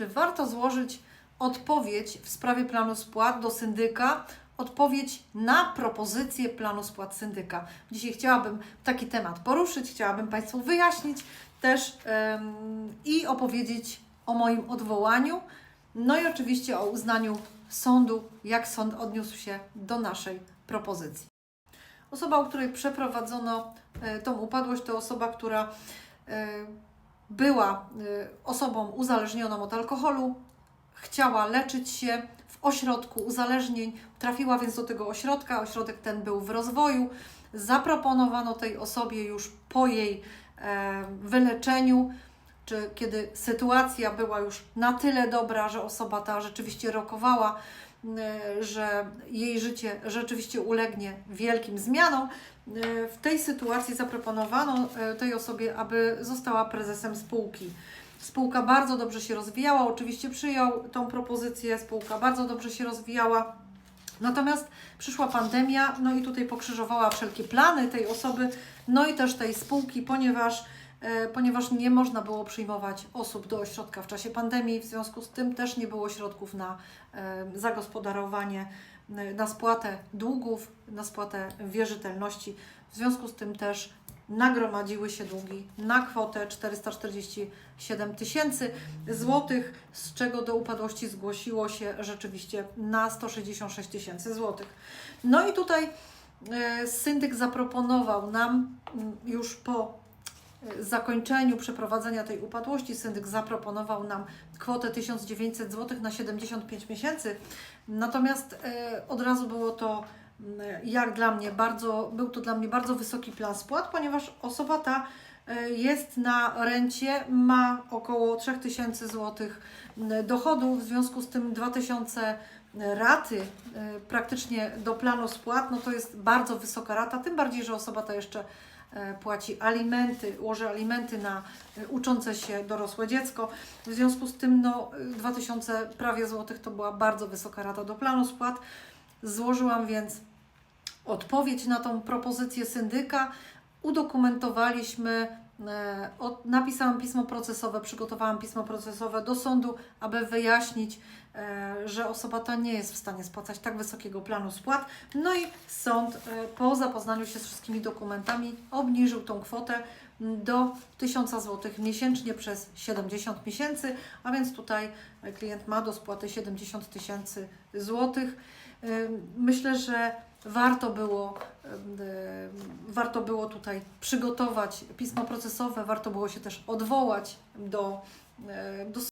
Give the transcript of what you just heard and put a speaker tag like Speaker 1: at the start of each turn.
Speaker 1: czy warto złożyć odpowiedź w sprawie planu spłat do syndyka, odpowiedź na propozycję planu spłat syndyka. Dzisiaj chciałabym taki temat poruszyć, chciałabym Państwu wyjaśnić też em, i opowiedzieć o moim odwołaniu, no i oczywiście o uznaniu sądu, jak sąd odniósł się do naszej propozycji. Osoba, u której przeprowadzono e, tą upadłość, to osoba, która e, była e, osobą uzależnioną od alkoholu, chciała leczyć się w ośrodku uzależnień, trafiła więc do tego ośrodka. Ośrodek ten był w rozwoju. Zaproponowano tej osobie już po jej e, wyleczeniu, czy kiedy sytuacja była już na tyle dobra, że osoba ta rzeczywiście rokowała, że jej życie rzeczywiście ulegnie wielkim zmianom. E, W tej sytuacji zaproponowano e, tej osobie, aby została prezesem spółki. Spółka bardzo dobrze się rozwijała, oczywiście przyjął tą propozycję, spółka bardzo dobrze się rozwijała. Natomiast przyszła pandemia, no i tutaj pokrzyżowała wszelkie plany tej osoby, no i też tej spółki, ponieważ, ponieważ nie można było przyjmować osób do ośrodka w czasie pandemii, w związku z tym też nie było środków na e, zagospodarowanie, e, na spłatę długów, na spłatę wierzytelności. W związku z tym też nagromadziły się długi na kwotę 447 tysięcy złotych, z czego do upadłości zgłosiło się rzeczywiście na 166 tysięcy złotych. No i tutaj e, syndyk zaproponował nam mm, już po e, zakończeniu przeprowadzenia tej upadłości, syndyk zaproponował nam kwotę 1900 zł na 75 miesięcy. Natomiast e, od razu było to mm, jak dla mnie bardzo, był to dla mnie bardzo wysoki plan spłat, ponieważ osoba ta e, jest na rencie, ma około 3000 zł dochodu, w związku z tym 2000 raty e, praktycznie do planu spłat, no to jest bardzo wysoka rata, tym bardziej, że osoba ta jeszcze e, płaci alimenty, łoży alimenty na e, uczące się dorosłe dziecko. W związku z tym no, e, 2000 prawie złotych to była bardzo wysoka rata do planu spłat. Złożyłam więc odpowiedź na tą propozycję syndyka. Udokumentowaliśmy, napisałam pismo procesowe, przygotowałam pismo procesowe do sądu, aby wyjaśnić, e, że osoba ta nie jest w stanie spłacać tak wysokiego planu spłat. No i sąd e, po zapoznaniu się z wszystkimi dokumentami obniżył tą kwotę do 1000 zł miesięcznie przez 70 miesięcy, a więc tutaj e, klient ma do spłaty 70 tysięcy złotych. Myślę, że warto było, warto było tutaj przygotować pismo procesowe, warto było się też odwołać do, y, do